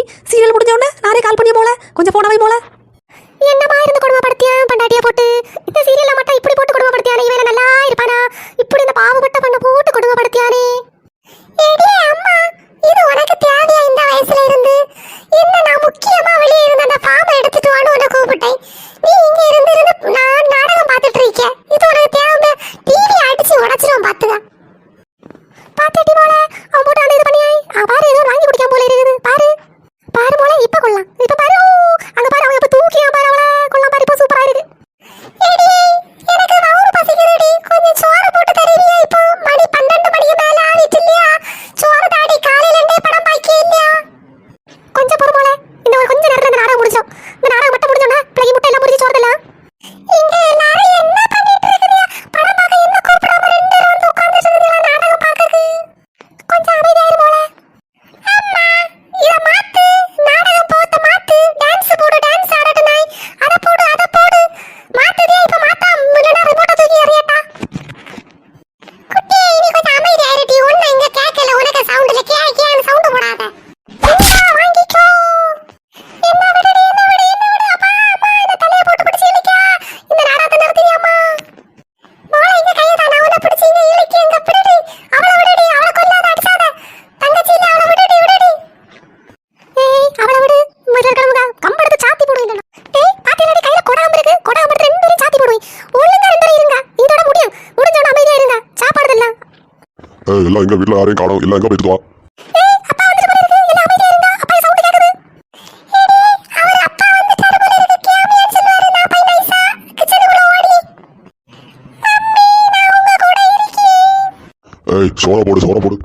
பத்தி சீரியல் முடிஞ்ச உடனே நானே கால் பண்ணி போல. கொஞ்சம் போனவை போல. என்னமா இருந்து கொடுமைப்படுத்தியா பண்டாட்டியா போட்டு. இந்த சீரியல்ல மட்டும் இப்படி போட்டு கொடுமைப்படுத்தியானே இவன் நல்லா இருப்பானா? இப்படி இந்த பாவப்பட்ட பண்ண போட்டு கொடுமைப்படுத்தியானே ஏடி அம்மா இது உனக்கு தேவையா இந்த வயசுல இருந்து? என்ன நான் முக்கியமா வெளியே இருந்து அந்த ஃபார்மை எடுத்துட்டு வான்னு உன்னை கூப்பிட்டேன்? நீ இங்க இருந்து இருந்து நான் நாடகம் பார்த்துட்டு இருக்கேன். இது உனக்கு தேவை டிவி அடிச்சு உடைச்சிரும் பார்த்துதான் பாத்துட்டி போல அவன் போட்டு அந்த இது பண்ணியாய் ஆ, பாரு ஏதோ வாங்கி குடிக்காம போல இருக்குது பாரு பாரு போல இப்ப கொள்ளலாம் இப்ப பாரு அங்க பாரு அவங்க இப்ப தூக்கியா பாரு அவள. கொள்ளலாம் பாரு இப்ப சூப்பரா இருக்கு ஏடி எனக்கு வவுறு பசிக்குதுடி. கொஞ்சம் சோறு போட்டு தருவியா இப்போ? மணி பன்னெண்டு மணிக்கு மேல ஆயிட்டு இல்லையா? சோறு தாடி காலையில இருந்தே படம் பாக்கி இல்லையா? கொஞ்சம் இந்த ஒரு கொஞ்ச நேரத்துல இந்த நாடகம் முடிச்சோம் எல்லாம் எங்க வீட்டுல யாரையும் காணோம். எல்லாம் எங்க போயிட்டு வா. ஏய் ஏய் சோளம் போடு சோளம் போடு.